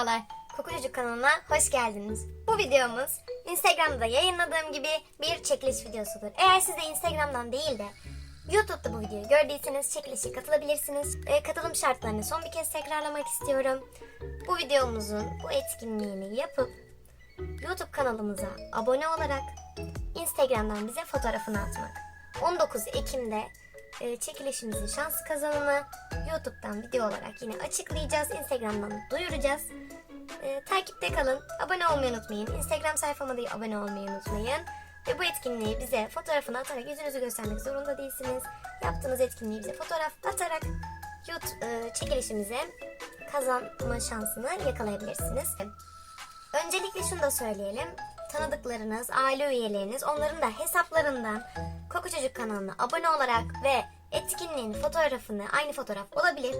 Merhabalar, Kokucuk kanalına hoş geldiniz. Bu videomuz Instagram'da yayınladığım gibi bir çekiliş videosudur. Eğer siz de Instagram'dan değil de YouTube'da bu videoyu gördüyseniz çekilişe katılabilirsiniz. E, katılım şartlarını son bir kez tekrarlamak istiyorum. Bu videomuzun bu etkinliğini yapıp YouTube kanalımıza abone olarak Instagram'dan bize fotoğrafını atmak. 19 Ekim'de e, çekilişimizin şanslı kazananı YouTube'dan video olarak yine açıklayacağız. Instagram'dan duyuracağız. E, takipte kalın. Abone olmayı unutmayın. Instagram sayfama da abone olmayı unutmayın. Ve bu etkinliği bize fotoğrafını atarak yüzünüzü göstermek zorunda değilsiniz. Yaptığınız etkinliği bize fotoğraf atarak YouTube e, çekilişimize kazanma şansını yakalayabilirsiniz. Öncelikle şunu da söyleyelim. Tanıdıklarınız, aile üyeleriniz onların da hesaplarından Koku Çocuk kanalına abone olarak ve etkinliğin fotoğrafını, aynı fotoğraf olabilir,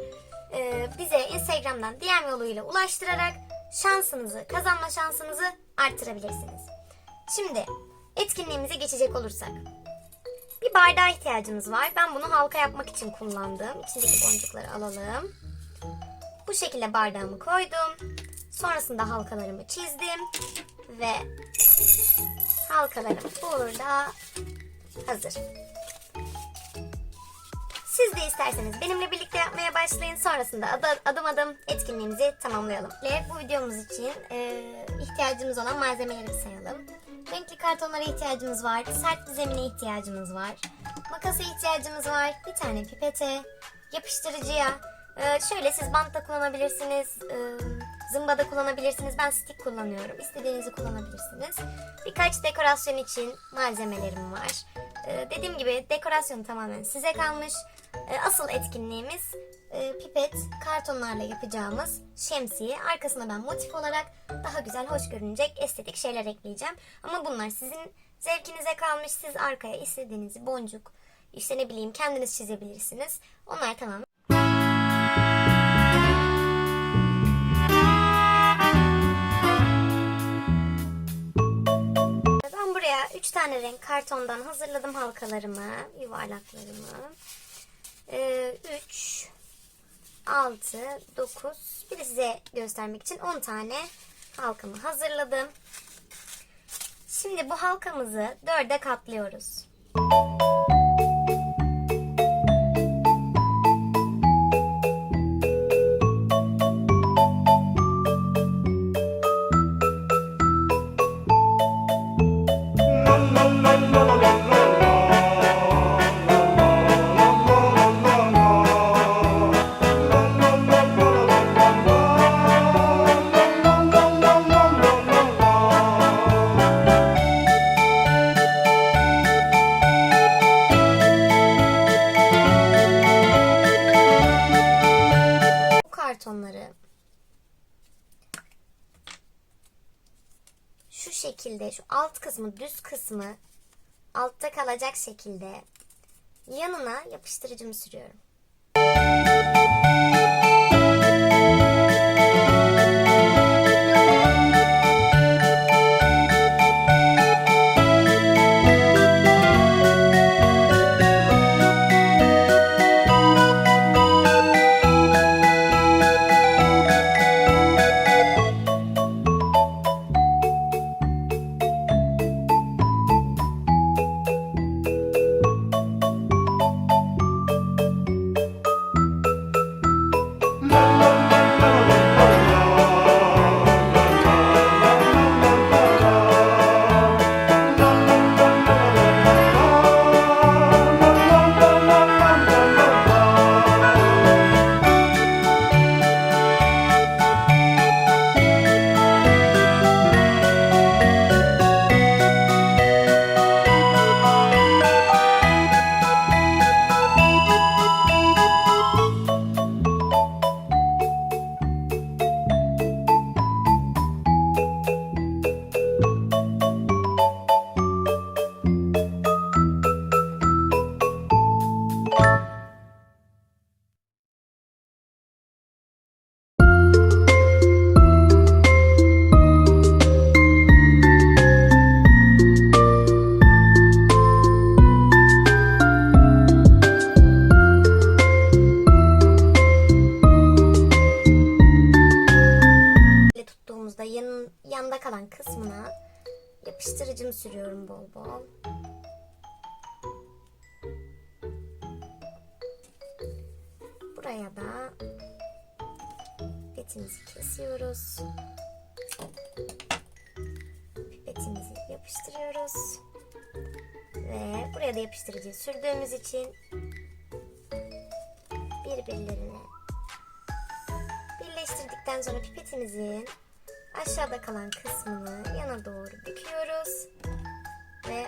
e, bize Instagram'dan DM yoluyla ulaştırarak şansınızı, kazanma şansınızı arttırabilirsiniz. Şimdi etkinliğimize geçecek olursak. Bir bardağa ihtiyacımız var. Ben bunu halka yapmak için kullandım. İçindeki boncukları alalım. Bu şekilde bardağımı koydum. Sonrasında halkalarımı çizdim. Ve halkalarım burada hazır. Siz de isterseniz benimle birlikte yapmaya başlayın. Sonrasında ad- adım adım etkinliğimizi tamamlayalım. Ve bu videomuz için e, ihtiyacımız olan malzemeleri sayalım. Renkli kartonlara ihtiyacımız var. Sert bir zemine ihtiyacımız var. Makasa ihtiyacımız var. Bir tane pipete, yapıştırıcıya. e, şöyle siz bantta kullanabilirsiniz. E, zımbada kullanabilirsiniz. Ben stick kullanıyorum. İstediğinizi kullanabilirsiniz. Birkaç dekorasyon için malzemelerim var. Ee, dediğim gibi dekorasyon tamamen size kalmış. Ee, asıl etkinliğimiz e, pipet, kartonlarla yapacağımız şemsiye. Arkasına ben motif olarak daha güzel, hoş görünecek estetik şeyler ekleyeceğim. Ama bunlar sizin zevkinize kalmış. Siz arkaya istediğiniz boncuk, işte ne bileyim kendiniz çizebilirsiniz. Onlar tamamen buraya 3 tane renk kartondan hazırladım halkalarımı, yuvarlaklarımı. 3, 6, 9, bir de size göstermek için 10 tane halkamı hazırladım. Şimdi bu halkamızı dörde katlıyoruz. Kartonları şu şekilde şu alt kısmı düz kısmı altta kalacak şekilde yanına yapıştırıcımı sürüyorum. Buraya da pipetimizi kesiyoruz. Pipetimizi yapıştırıyoruz. Ve buraya da yapıştırıcı sürdüğümüz için birbirlerine birleştirdikten sonra pipetimizin aşağıda kalan kısmını yana doğru büküyoruz. Ve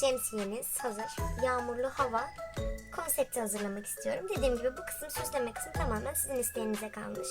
şemsiyemiz hazır. Yağmurlu hava konsepti hazırlamak istiyorum. Dediğim gibi bu kısım süsleme kısmı tamamen sizin isteğinize kalmış.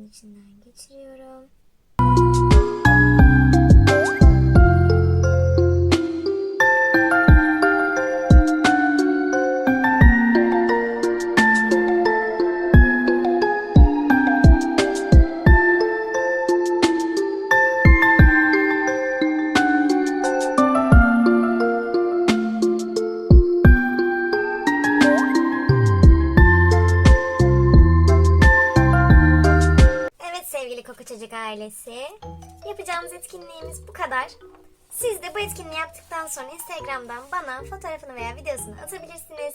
Boncuğumun içinden geçiriyorum. Yapacağımız etkinliğimiz bu kadar. Siz de bu etkinliği yaptıktan sonra Instagram'dan bana fotoğrafını veya videosunu atabilirsiniz.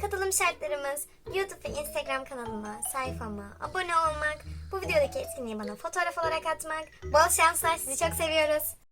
Katılım şartlarımız YouTube ve Instagram kanalıma, sayfama abone olmak, bu videodaki etkinliği bana fotoğraf olarak atmak. Bol şanslar, sizi çok seviyoruz.